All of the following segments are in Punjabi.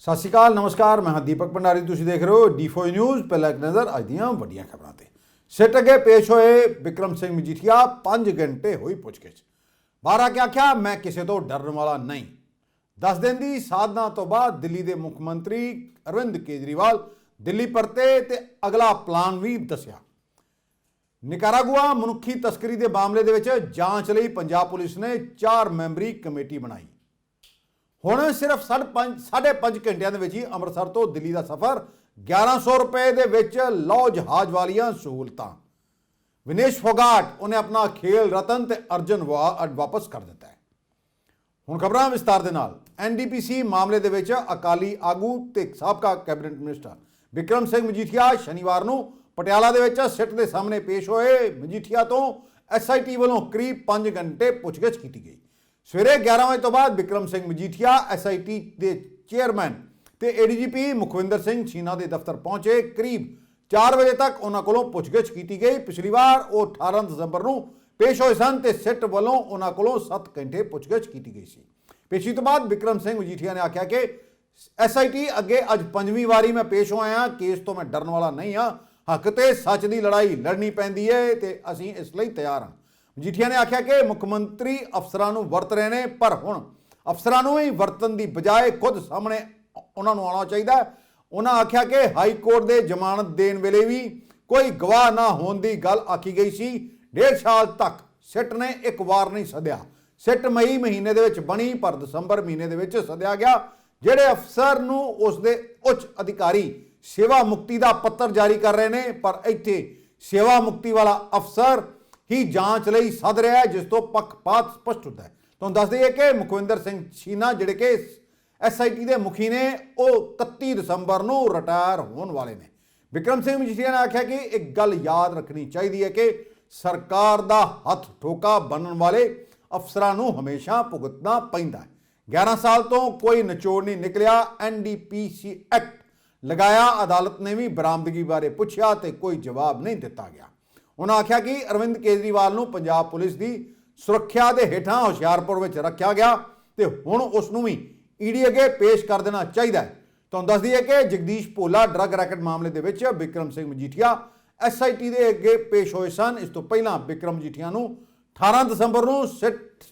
ਸਤਿ ਸ਼੍ਰੀ ਅਕਾਲ, ਨਮਸਕਾਰ, ਮੈਂ ਹਾਂ ਦੀਪਕ ਭੰਡਾਰੀ, ਤੁਸੀਂ ਦੇਖ ਰਹੇ ਹੋ ਡੀ4 ਨਿਊਜ਼ ਪਹਿਲਾਂ ਇੱਕ ਨਜ਼ਰ ਅੱਜ ਦੀਆਂ ਵੱਡੀਆਂ ਖਬਰਾਂ ਤੇ। ਸਿੱਟ ਅੱਗੇ ਪੇਸ਼ ਹੋਏ ਵਿਕਰਮ ਸਿੰਘ ਮਜੀਠੀਆ 5 ਘੰਟੇ ਹੋਈ ਪੁੱਛਗਿੱਛ। ਬਾਰਾ ਕੀ ਆਖਿਆ, ਮੈਂ ਕਿਸੇ ਤੋਂ ਡਰਨ ਵਾਲਾ ਨਹੀਂ। 10 ਦਿਨ ਦੀ ਸਾਧਨਾ ਤੋਂ ਬਾਅਦ ਦਿੱਲੀ ਦੇ ਮੁੱਖ ਮੰਤਰੀ ਅਰਵਿੰਦ ਕੇਜਰੀਵਾਲ ਦਿੱਲੀ ਪਰਤੇ ਤੇ ਅਗਲਾ ਪਲਾਨ ਵੀ ਦੱਸਿਆ। ਨਿਕਾਰਾਗੁਆ ਮਨੁੱਖੀ ਤਸਕਰੀ ਦੇ ਮਾਮਲੇ ਦੇ ਵਿੱਚ ਜਾਂਚ ਲਈ ਪੰਜਾਬ ਪੁਲਿਸ ਨੇ 4 ਮੈਂਬਰੀ ਕਮੇਟੀ ਬਣਾਈ। ਹੁਣ ਸਿਰਫ 5.5 ਘੰਟਿਆਂ ਦੇ ਵਿੱਚ ਹੀ ਅੰਮ੍ਰਿਤਸਰ ਤੋਂ ਦਿੱਲੀ ਦਾ ਸਫ਼ਰ 1100 ਰੁਪਏ ਦੇ ਵਿੱਚ ਲਓ ਜਹਾਜ਼ ਵਾਲੀਆਂ ਸਹੂਲਤਾਂ। ਵਿਨੇਸ਼ ਫੋਗਾਟ, ਉਹਨੇ ਆਪਣਾ ਖੇਲ ਰਤਨ ਤੇ ਅਰਜਨ ਵਾ- ਵਾਪਸ ਕਰ ਦਿੱਤਾ ਹੈ। ਹੁਣ ਖਬਰਾਂ ਵਿਸਤਾਰ ਦੇ ਨਾਲ। ਐਨਡੀਪੀਸੀ ਮਾਮਲੇ ਦੇ ਵਿੱਚ ਅਕਾਲੀ ਆਗੂ ਤੇ ਸਾਬਕਾ ਕੈਬਨਿਟ ਮਿਨਿਸਟਰ ਵਿਕਰਮ ਸਿੰਘ ਮਜੀਠੀਆ ਸ਼ਨੀਵਾਰ ਨੂੰ ਪਟਿਆਲਾ ਦੇ ਵਿੱਚ ਸਿੱਟ ਦੇ ਸਾਹਮਣੇ ਪੇਸ਼ ਹੋਏ। ਮਜੀਠੀਆ ਤੋਂ ਐਸਆਈਟੀ ਵੱਲੋਂ ਕਰੀਬ 5 ਘੰਟੇ ਪੁੱਛਗਿੱਛ ਕੀਤੀ ਗਈ। ਸਵੇਰੇ 11 ਵਜੇ ਤੋਂ ਬਾਅਦ ਵਿਕਰਮ ਸਿੰਘ ਮਜੀਠੀਆ ਐਸਆਈਟੀ ਦੇ ਚੇਅਰਮੈਨ ਤੇ ਏਡੀਜੀਪੀ ਮੁਖਵਿੰਦਰ ਸਿੰਘ ਛੀਨਾ ਦੇ ਦਫ਼ਤਰ ਪਹੁੰਚੇ। ਕਰੀਬ 4 ਵਜੇ ਤੱਕ ਉਹਨਾਂ ਕੋਲੋਂ ਪੁੱਛਗਿੱਛ ਕੀਤੀ ਗਈ। ਪਿਛਲੀ ਵਾਰ ਉਹ 18 ਦਸੰਬਰ ਨੂੰ ਪੇਸ਼ ਹੋਏ ਸਨ ਤੇ ਸਿੱਟ ਵੱਲੋਂ ਉਹਨਾਂ ਕੋਲੋਂ 7 ਘੰਟੇ ਪੁੱਛਗਿੱਛ ਕੀਤੀ ਗਈ ਸੀ। ਪੇਸ਼ੀ ਤੋਂ ਬਾਅਦ ਵਿਕਰਮ ਸਿੰਘ ਮਜੀਠੀਆ ਨੇ ਆਖਿਆ ਕਿ ਐਸਆਈਟੀ ਅੱਗੇ ਅੱਜ ਪੰਜਵੀਂ ਵਾਰੀ ਮੈਂ ਪੇਸ਼ ਹੋਇਆ ਹਾਂ। ਕੇਸ ਤੋਂ ਮੈਂ ਡਰਨ ਵਾਲਾ ਨਹੀਂ ਹਾਂ। ਹੱਕ ਤੇ ਸੱਚ ਦੀ ਲੜਾਈ ਲੜਨੀ ਪੈਂਦੀ ਹੈ ਤੇ ਅਸੀਂ ਇਸ ਲਈ ਤਿਆਰ ਹਾਂ। ਮਜੀਠੀਆ ਨੇ ਆਖਿਆ ਕਿ ਮੁੱਖ ਮੰਤਰੀ ਅਫਸਰਾਂ ਨੂੰ ਵਰਤ ਰਹੇ ਨੇ, ਪਰ ਹੁਣ ਅਫਸਰਾਂ ਨੂੰ ਹੀ ਵਰਤਨ ਦੀ ਬਜਾਏ ਖੁਦ ਸਾਹਮਣੇ ਉਹਨਾਂ ਨੂੰ ਆਉਣਾ ਚਾਹੀਦਾ ਉਹਨਾਂ ਆਖਿਆ ਕਿ ਹਾਈ ਕੋਰਟ ਦੇ ਜ਼ਮਾਨਤ ਦੇਣ ਵੇਲੇ ਵੀ ਕੋਈ ਗਵਾਹ ਨਾ ਹੋਣ ਦੀ ਗੱਲ ਆਖੀ ਗਈ ਸੀ। ਡੇਢ ਸਾਲ ਤੱਕ ਸਿੱਟ ਨੇ ਇੱਕ ਵਾਰ ਨਹੀਂ ਸੱਦਿਆ। ਸਿੱਟ ਮਈ ਮਹੀਨੇ ਦੇ ਵਿੱਚ ਬਣੀ, ਪਰ ਦਸੰਬਰ ਮਹੀਨੇ ਦੇ ਵਿੱਚ ਸੱਦਿਆ ਗਿਆ। ਜਿਹੜੇ ਅਫਸਰ ਨੂੰ ਉਸ ਦੇ ਉੱਚ ਅਧਿਕਾਰੀ ਸੇਵਾ ਮੁਕਤੀ ਦਾ ਪੱਤਰ ਜਾਰੀ ਕਰ ਰਹੇ ਨੇ, ਪਰ ਇੱਥੇ ਸੇਵਾ ਮੁਕਤੀ ਵਾਲਾ ਅਫਸਰ ਹੀ ਜਾਂਚ ਲਈ ਸੱਦ ਰਿਹਾ ਹੈ, ਜਿਸ ਤੋਂ ਪੱਖਪਾਤ ਸਪਸ਼ਟ ਹੁੰਦਾ ਹੈ। ਤੁਹਾਨੂੰ ਦੱਸ ਦਈਏ ਕਿ ਮੁਖਵਿੰਦਰ ਸਿੰਘ ਛੀਨਾ ਜਿਹੜੇ ਕਿ ਐਸਆਈਟੀ ਦੇ ਮੁਖੀ ਨੇ, ਉਹ 31 ਦਸੰਬਰ ਨੂੰ ਰਿਟਾਇਰ ਹੋਣ ਵਾਲੇ ਨੇ। ਵਿਕਰਮ ਸਿੰਘ ਮਜੀਠੀਆ ਨੇ ਆਖਿਆ ਕਿ ਇੱਕ ਗੱਲ ਯਾਦ ਰੱਖਣੀ ਚਾਹੀਦੀ ਹੈ ਕਿ ਸਰਕਾਰ ਦਾ ਹੱਥ ਠੋਕਾ ਬਣਨ ਵਾਲੇ ਅਫਸਰਾਂ ਨੂੰ ਹਮੇਸ਼ਾ ਭੁਗਤਣਾ ਪੈਂਦਾ ਹੈ। 11 ਸਾਲ ਤੋਂ ਕੋਈ ਨਿਚੋੜ ਨਹੀਂ ਨਿਕਲਿਆ ਐਨਡੀਪੀਸੀ ਐਕਟ ਲਗਾਇਆ, ਅਦਾਲਤ ਨੇ ਵੀ ਬਰਾਮਦਗੀ ਬਾਰੇ ਪੁੱਛਿਆ ਤੇ ਕੋਈ ਜਵਾਬ ਨਹੀਂ ਦਿੱਤਾ ਗਿਆ। ਉਹਨਾਂ ਆਖਿਆ ਕਿ ਅਰਵਿੰਦ ਕੇਜਰੀਵਾਲ ਨੂੰ ਪੰਜਾਬ ਪੁਲਿਸ ਦੀ ਸੁਰੱਖਿਆ ਦੇ ਹੇਠਾਂ ਹੁਸ਼ਿਆਰਪੁਰ ਵਿੱਚ ਰੱਖਿਆ ਗਿਆ ਤੇ ਹੁਣ ਉਸ ਨੂੰ ਵੀ ਈਡੀ ਅੱਗੇ ਪੇਸ਼ ਕਰ ਦੇਣਾ ਚਾਹੀਦਾ ਹੈ। ਤੁਹਾਨੂੰ ਦੱਸ ਦਈਏ ਕਿ ਜਗਦੀਸ਼ ਭੋਲਾ ਡਰੱਗ ਰੈਕਟ ਮਾਮਲੇ ਦੇ ਵਿੱਚ ਵਿਕਰਮ ਸਿੰਘ ਮਜੀਠੀਆ ਐਸਆਈਟੀ ਦੇ ਅੱਗੇ ਪੇਸ਼ ਹੋਏ ਸਨ। ਇਸ ਤੋਂ ਪਹਿਲਾਂ ਵਿਕਰਮ ਮਜੀਠੀਆ ਨੂੰ 18 ਦਸੰਬਰ ਨੂੰ ਸਿੱਟ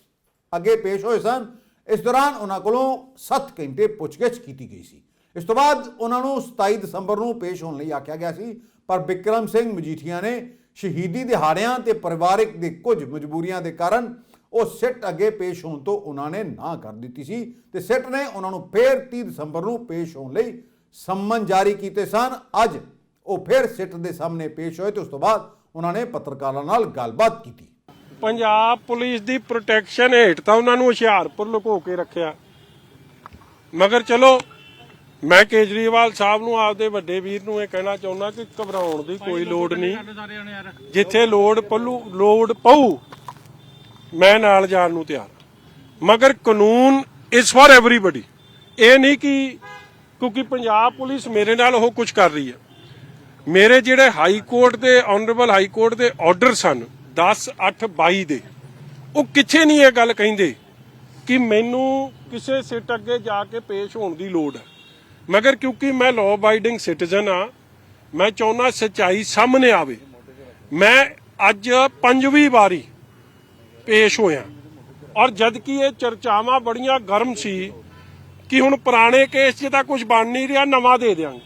ਅੱਗੇ ਪੇਸ਼ ਹੋਏ ਸਨ। ਇਸ ਦੌਰਾਨ ਉਹਨਾਂ ਕੋਲੋਂ 7 ਘੰਟੇ ਪੁੱਛਗਿੱਛ ਕੀਤੀ ਗਈ ਸੀ। ਇਸ ਤੋਂ ਬਾਅਦ ਉਹਨਾਂ ਨੂੰ 27 ਦਸੰਬਰ ਨੂੰ ਪੇਸ਼ ਹੋਣ ਲਈ ਆਖਿਆ ਗਿਆ ਸੀ। ਪਰ ਵਿਕਰਮ ਸਿੰਘ ਮਜੀਠੀਆ ਨੇ ਸ਼ਹੀਦੀ ਦਿਹਾੜਿਆਂ ਤੇ ਪਰਿਵਾਰਕ ਦੇ ਕੁਝ ਮਜਬੂਰੀਆਂ ਦੇ ਕਾਰਨ ਉਹ ਸਿੱਟ ਅੱਗੇ ਪੇਸ਼ ਹੋਣ ਤੋਂ ਉਹਨਾਂ ਨੇ ਨਾ ਕਰ ਦਿੱਤੀ ਸੀ ਤੇ ਸਿੱਟ ਨੇ ਉਹਨਾਂ ਨੂੰ ਫੇਰ 30 ਦਸੰਬਰ ਨੂੰ ਪੇਸ਼ ਹੋਣ ਲਈ ਸੰਮਨ ਜਾਰੀ ਕੀਤੇ ਸਨ। ਅੱਜ ਉਹ ਫਿਰ ਸਿੱਟ ਦੇ ਸਾਹਮਣੇ ਪੇਸ਼ ਹੋਏ ਤੇ ਉਸ ਤੋਂ ਬਾਅਦ ਉਹਨਾਂ ਨੇ ਪੱਤਰਕਾਰਾਂ ਨਾਲ ਗੱਲਬਾਤ ਕੀਤੀ। ਪੰਜਾਬ ਪੁਲਿਸ ਦੀ ਪ੍ਰੋਟੈਕਸ਼ਨ ਹੇਠ ਤਾਂ ਉਹਨਾਂ ਨੂੰ ਹੁਸ਼ਿਆਰਪੁਰ ਲੁਕੋ ਕੇ ਰੱਖਿਆ। ਮਗਰ ਚਲੋ ਮੈਂ ਕੇਜਰੀਵਾਲ ਸਾਹਿਬ ਨੂੰ ਆਪਦੇ ਵੱਡੇ ਵੀਰ ਨੂੰ ਇਹ ਕਹਿਣਾ ਚਾਹੁੰਦਾ ਕਿ ਘਬਰਾਉਣ ਦੀ ਕੋਈ ਲੋੜ ਨਹੀਂ। ਜਿੱਥੇ ਲੋੜ ਪੱਲੂ ਲੋੜ ਪਊ ਮੈਂ ਨਾਲ ਜਾਣ ਨੂੰ ਤਿਆਰ। ਮਗਰ ਕਾਨੂੰਨ ਇਸ ਫॉर ਐਵਰੀਬਾਡੀ ਇਹ ਨਹੀਂ ਕਿ ਕਿਉਂਕਿ ਪੰਜਾਬ ਪੁਲਿਸ ਮੇਰੇ ਨਾਲ ਉਹ ਕੁਝ ਕਰ ਰਹੀ ਹੈ। ਮੇਰੇ ਜਿਹੜੇ ਹਾਈ ਕੋਰਟ ਦੇ ਆਨਰੇਬਲ ਹਾਈ ਕੋਰਟ ਦੇ ਆਰਡਰ ਸਨ 10 8 22 ਦੇ ਉਹ ਕਿੱਥੇ ਨਹੀਂ ਇਹ ਗੱਲ ਕਹਿੰਦੇ ਕਿ ਮੈਨੂੰ ਕਿਸੇ ਸਿੱਟ ਅੱਗੇ ਜਾ ਕੇ ਪੇਸ਼ ਹੋਣ ਦੀ ਲੋੜ ਹੈ। ਮਗਰ ਕਿਉਂਕਿ ਮੈਂ ਲਾਅ ਅਬਾਈਡਿੰਗ ਸਿਟੀਜ਼ਨ ਆ ਮੈਂ ਚਾਹੁੰਦਾ ਸੱਚਾਈ ਸਾਹਮਣੇ ਆਵੇ। ਮੈਂ ਅੱਜ ਪੰਜਵੀਂ ਵਾਰੀ ਪੇਸ਼ ਹੋਇਆ। ਔਰ ਜਦ ਕਿ ਇਹ ਚਰਚਾਵਾਂ ਬੜੀਆਂ ਗਰਮ ਸੀ ਕਿ ਹੁਣ ਪੁਰਾਣੇ ਕੇਸ 'ਚ ਤਾਂ ਕੁਝ ਬਣ ਨਹੀਂ ਰਿਹਾ, ਨਵਾਂ ਦੇ ਦਿਆਂਗੇ।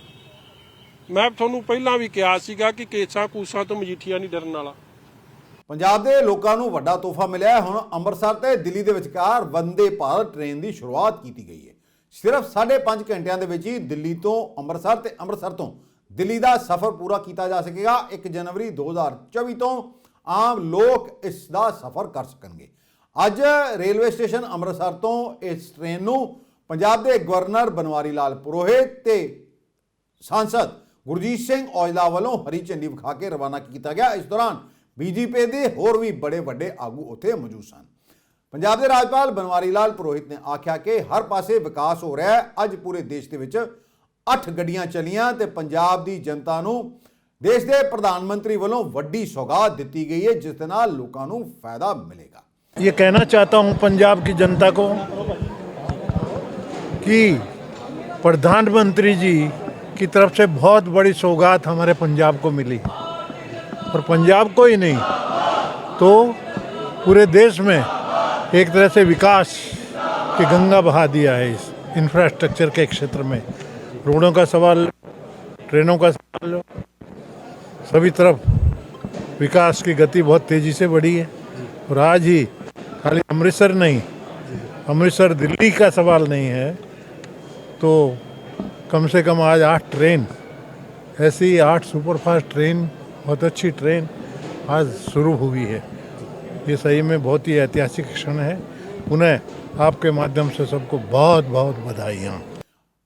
ਮੈਂ ਤੁਹਾਨੂੰ ਪਹਿਲਾਂ ਵੀ ਕਿਹਾ ਸੀਗਾ ਕਿ ਕੇਸਾਂ ਕੂਸਾਂ ਤੋਂ ਮਜੀਠੀਆ ਨਹੀਂ ਡਰਨ ਵਾਲਾ। ਪੰਜਾਬ ਦੇ ਲੋਕਾਂ ਨੂੰ ਵੱਡਾ ਤੋਹਫਾ ਮਿਲਿਆ ਹੁਣ ਅੰਮ੍ਰਿਤਸਰ ਤੇ ਦਿੱਲੀ ਦੇ ਵਿਚਕਾਰ ਵੰਦੇ ਭਾਰਤ ਟ੍ਰੇਨ ਦੀ ਸ਼ੁਰੂਆਤ ਕੀਤੀ ਗਈ ਹੈ। ਸਿਰਫ 5.5 ਘੰਟਿਆਂ ਦੇ ਵਿੱਚ ਹੀ ਦਿੱਲੀ ਤੋਂ ਅੰਮ੍ਰਿਤਸਰ ਤੇ ਅੰਮ੍ਰਿਤਸਰ ਤੋਂ ਦਿੱਲੀ ਦਾ ਸਫ਼ਰ ਪੂਰਾ ਕੀਤਾ ਜਾ ਸਕੇਗਾ। 1 ਜਨਵਰੀ 2024 ਤੋਂ ਆਮ ਲੋਕ ਇਸ ਦਾ ਸਫ਼ਰ ਕਰ ਸਕਣਗੇ। ਅੱਜ ਰੇਲਵੇ ਸਟੇਸ਼ਨ ਅੰਮ੍ਰਿਤਸਰ ਤੋਂ ਇਸ ਟ੍ਰੇਨ ਨੂੰ ਪੰਜਾਬ ਦੇ ਗਵਰਨਰ ਬਨਵਾਰੀ ਲਾਲ ਪੁਰੋਹਿਤ ਤੇ ਸਾਂਸਦ ਗੁਰਜੀਤ ਸਿੰਘ ਔਜਲਾ ਵੱਲੋਂ ਹਰੀ ਝੰਡੀ ਵਿਖਾ ਕੇ ਰਵਾਨਾ ਕੀਤਾ ਗਿਆ। ਇਸ ਦੌਰਾਨ ਬੀਜੇਪੀ ਦੇ ਹੋਰ ਵੀ ਬੜੇ ਵੱਡੇ ਆਗੂ ਉੱਥੇ ਮੌਜੂਦ ਸਨ। ਪੰਜਾਬ ਦੇ ਰਾਜਪਾਲ ਬਨਵਾਰੀ ਲਾਲ ਪੁਰੋਹਿਤ ਨੇ ਆਖਿਆ ਕਿ ਹਰ ਪਾਸੇ ਵਿਕਾਸ ਹੋ ਰਿਹਾ ਹੈ ਅੱਜ ਪੂਰੇ ਦੇਸ਼ ਦੇ ਵਿੱਚ 8 ਗੱਡੀਆਂ ਚੱਲੀਆਂ ਤੇ ਪੰਜਾਬ ਦੀ ਜਨਤਾ ਨੂੰ ਦੇਸ਼ ਦੇ ਪ੍ਰਧਾਨ ਮੰਤਰੀ ਵੱਲੋਂ ਵੱਡੀ ਸੌਗਾਤ ਦਿੱਤੀ ਗਈ ਹੈ ਜਿਸ ਦੇ ਨਾਲ ਲੋਕਾਂ ਨੂੰ ਫਾਇਦਾ ਮਿਲੇਗਾ ये कहना चाहता हूं पंजाब की जनता को कि प्रधानमंत्री जी की तरफ से बहुत बड़ी सौगात हमारे पंजाब को मिली और पंजाब को ही नहीं तो पूरे देश में एक तरह से विकास की गंगा बहा दिया है इस इंफ्रास्ट्रक्चर के क्षेत्र में। रोडों का सवाल, ट्रेनों का सवाल, सभी तरफ़ विकास की गति बहुत तेज़ी से बढ़ी है। और आज ही खाली अमृतसर नहीं, अमृतसर दिल्ली का सवाल नहीं है तो कम से कम आज आठ ट्रेन, ऐसी आठ सुपरफास्ट ट्रेन, बहुत अच्छी ट्रेन आज शुरू हुई है। ये सही में बहुत ही ऐतिहासिक क्षण है पुनः आपके माध्यम से सबको बहुत बहुत बधाइयाँ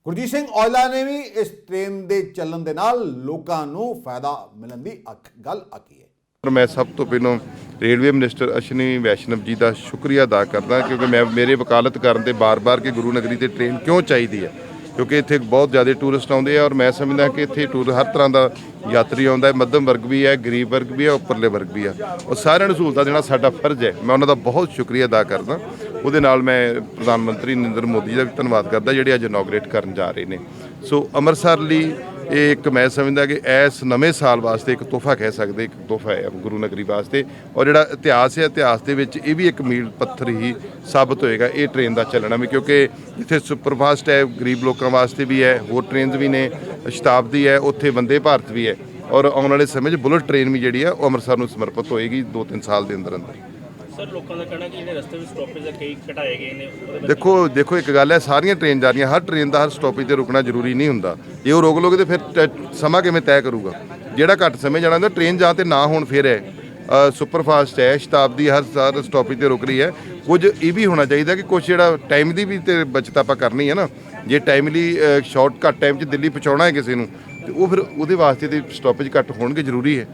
ਗੁਰਜੀਤ ਸਿੰਘ ਔਜਲਾ ਨੇ ਵੀ ਇਸ ਟ੍ਰੇਨ ਦੇ ਚੱਲਣ ਦੇ ਨਾਲ ਲੋਕਾਂ ਨੂੰ ਫਾਇਦਾ ਮਿਲਣ ਦੀ ਅੱਖ- ਗੱਲ ਆਖੀ ਹੈ ਪਰ ਮੈਂ ਸਭ ਤੋਂ ਪਹਿਲਾਂ ਰੇਲਵੇ ਮਿਨਿਸਟਰ ਅਸ਼ਵਨੀ ਵੈਸ਼ਨਵ ਜੀ ਦਾ ਸ਼ੁਕਰੀਆ ਅਦਾ ਕਰਦਾ ਕਿਉਂਕਿ ਮੈਂ ਮੇਰੇ ਵਕਾਲਤ ਕਰਨ ਤੇ ਬਾਰ-ਬਾਰ ਕਿ ਗੁਰੂ ਨਗਰੀ ਤੇ ਟ੍ਰੇਨ ਕਿਉਂ ਚਾਹੀਦੀ ਹੈ ਕਿਉਂਕਿ ਇੱਥੇ ਬਹੁਤ ਜ਼ਿਆਦਾ ਟੂਰਿਸਟ ਆਉਂਦੇ ਆ ਔਰ ਮੈਂ ਸਮਝਦਾ ਕਿ ਇੱਥੇ ਟੂਰ ਹਰ ਤਰ੍ਹਾਂ ਦਾ ਯਾਤਰੀ ਆਉਂਦਾ ਹੈ, ਮੱਧਮ ਵਰਗ ਵੀ ਹੈ, ਗਰੀਬ ਵਰਗ ਵੀ ਹੈ, ਉੱਪਰਲੇ ਵਰਗ ਵੀ ਹੈ। ਉਹ ਸਾਰਿਆਂ ਨੂੰ ਸਹੂਲਤਾਂ ਦੇਣਾ ਸਾਡਾ ਫਰਜ਼ ਹੈ। ਮੈਂ ਉਹਨਾਂ ਦਾ ਬਹੁਤ ਸ਼ੁਕਰੀਆ ਅਦਾ ਕਰਦਾ। ਉਹਦੇ ਨਾਲ ਮੈਂ ਪ੍ਰਧਾਨ ਮੰਤਰੀ ਨਰਿੰਦਰ ਮੋਦੀ ਜੀ ਦਾ ਵੀ ਧੰਨਵਾਦ ਕਰਦਾ ਜਿਹੜੇ ਅੱਜ ਇਨੋਗਰੇਟ ਕਰਨ ਜਾ ਰਹੇ ਨੇ। ਸੋ ਅੰਮ੍ਰਿਤਸਰ ਲਈ ਇਹ ਇੱਕ ਮੈਂ ਸਮਝਦਾ ਕਿ ਇਸ ਨਵੇਂ ਸਾਲ ਵਾਸਤੇ ਇੱਕ ਤੋਹਫਾ ਕਹਿ ਸਕਦੇ, ਇੱਕ ਤੋਹਫਾ ਹੈ ਗੁਰੂ ਨਗਰੀ ਵਾਸਤੇ। ਔਰ ਜਿਹੜਾ ਇਤਿਹਾਸ ਹੈ, ਇਤਿਹਾਸ ਦੇ ਵਿੱਚ ਇਹ ਵੀ ਇੱਕ ਮੀਲ ਪੱਥਰ ਹੀ ਸਾਬਤ ਹੋਏਗਾ ਇਹ ਟ੍ਰੇਨ ਦਾ ਚੱਲਣਾ ਵੀ, ਕਿਉਂਕਿ ਜਿੱਥੇ ਸੁਪਰਫਾਸਟ ਹੈ, ਗਰੀਬ ਲੋਕਾਂ ਵਾਸਤੇ ਵੀ ਹੈ, ਹੋਰ ਟ੍ਰੇਨਸ ਵੀ ਨੇ, ਸ਼ਤਾਬਦੀ ਹੈ, ਉੱਥੇ ਵੰਦੇ ਭਾਰਤ ਵੀ ਹੈ। ਔਰ ਆਉਣ ਵਾਲੇ ਸਮੇਂ 'ਚ ਬੁਲਟ ਟ੍ਰੇਨ ਵੀ ਜਿਹੜੀ ਹੈ ਉਹ ਅੰਮ੍ਰਿਤਸਰ ਨੂੰ ਸਮਰਪਿਤ ਹੋਏਗੀ 2-3 ਸਾਲ ਦੇ ਅੰਦਰ ਅੰਦਰ ਸਰ, ਲੋਕਾਂ ਦਾ ਕਹਿਣਾ ਕਿ ਜਿਹੜੇ ਰਸਤੇ ਵਿੱਚ ਸਟਾਪੇਜ ਆ ਕਈ ਘਟਾਏ ਗਏ ਨੇ, ਉਹਦੇ ਵਿੱਚ ਦੇਖੋ ਦੇਖੋ, ਇੱਕ ਗੱਲ ਹੈ, ਸਾਰੀਆਂ ਟ੍ਰੇਨ ਜਾ ਰਹੀਆਂ, ਹਰ ਟ੍ਰੇਨ ਦਾ ਹਰ ਸਟਾਪੇਜ ਤੇ ਰੁਕਣਾ ਜ਼ਰੂਰੀ ਨਹੀਂ ਹੁੰਦਾ। ਜੇ ਉਹ ਰੋਕ ਲੋਗੇ ਤੇ ਫਿਰ ਟ- ਸਮਾਂ ਕਿਵੇਂ ਤੈਅ ਕਰੂਗਾ? ਜਿਹੜਾ ਘੱਟ ਸਮੇਂ ਜਾਣਾ ਹੁੰਦਾ ਟ੍ਰੇਨ ਜਾਂ ਤੇ ਨਾ ਹੋਣ ਫਿਰ ਹੈ। ਸੁਪਰਫਾਸਟ ਹੈ, ਸ਼ਤਾਬਦੀ ਹਰ ਹਰ ਸਟਾਪੇਜ ਤੇ ਰੁਕ ਰਹੀ ਹੈ। ਕੁਝ ਇਹ ਵੀ ਹੋਣਾ ਚਾਹੀਦਾ ਕਿ ਕੁਝ ਜਿਹੜਾ ਟਾਈਮ ਦੀ ਵੀ ਤੇ ਬਚਤ ਆਪਾਂ ਕਰਨੀ ਹੈ ਨਾ। ਜੇ ਟਾਈਮਲੀ ਸ਼ਾਰਟ ਘੱਟ ਟਾਈਮ 'ਚ ਦਿੱਲੀ ਪਹੁੰਚਾਉਣਾ ਹੈ ਕਿਸੇ ਨੂੰ, ਤੇ ਉਹ ਫਿਰ ਉਹਦੇ ਵਾਸਤੇ ਤੇ ਸਟਾਪੇਜ ਘੱਟ ਹੋਣਗੇ, ਜ਼ਰੂਰੀ ਹੈ।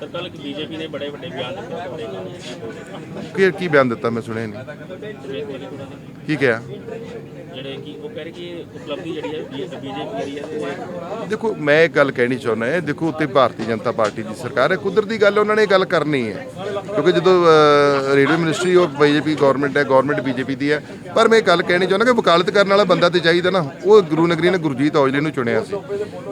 ਸਰ ਕੱਲ ਬੀਜੇਪੀ ਨੇ ਬੜੇ ਵੱਡੇ ਬਿਆਨ ਦਿੱਤੇ ਬੜੇ ਕਾਰਨ ਕੀ ਕੀ ਬਿਆਨ ਦਿੱਤਾ? ਮੈਂ ਸੁਣਿਆ ਨਹੀਂ। ਕੀ ਕਿਹਾ? ਜਿਹੜੇ ਕਿ ਉਹ ਕਹਿ ਰਹੇ ਕਿ ਉਪਲਬਧੀ ਜਿਹੜੀ ਹੈ ਬੀਜੇਪੀ ਜਿਹੜੀ ਹੈ ਦੇਖੋ ਮੈਂ ਇਹ ਗੱਲ ਕਹਿਣੀ ਚਾਹੁੰਦਾ ਹਾਂ ਦੇਖੋ ਉੱਤੇ ਭਾਰਤੀ ਜਨਤਾ ਪਾਰਟੀ ਦੀ ਸਰਕਾਰ ਹੈ ਕੁਦਰਤੀ ਗੱਲ ਉਹਨਾਂ ਨੇ ਇਹ ਗੱਲ ਕਰਨੀ ਹੈ। ਕਿਉਂਕਿ ਜਦੋਂ ਰੇਲਵੇ ਮਿਨਿਸਟਰੀ ਉਹ ਬੀਜੇਪੀ ਗਵਰਨਮੈਂਟ ਹੈ ਗਵਰਨਮੈਂਟ ਬੀਜੇਪੀ ਦੀ ਹੈ ਪਰ ਮੈਂ ਇਹ ਗੱਲ ਕਹਿਣੀ ਚਾਹੁੰਦਾ ਕਿ ਵਕਾਲਤ ਕਰਨ ਵਾਲਾ ਬੰਦਾ ਤੇ ਚਾਹੀਦਾ ਨਾ ਉਹ ਗੁਰੂ ਨਗਰੀ ਨੇ ਗੁਰਜੀਤ ਔਜਲੇ ਨੂੰ ਚੁਣਿਆ ਸੀ।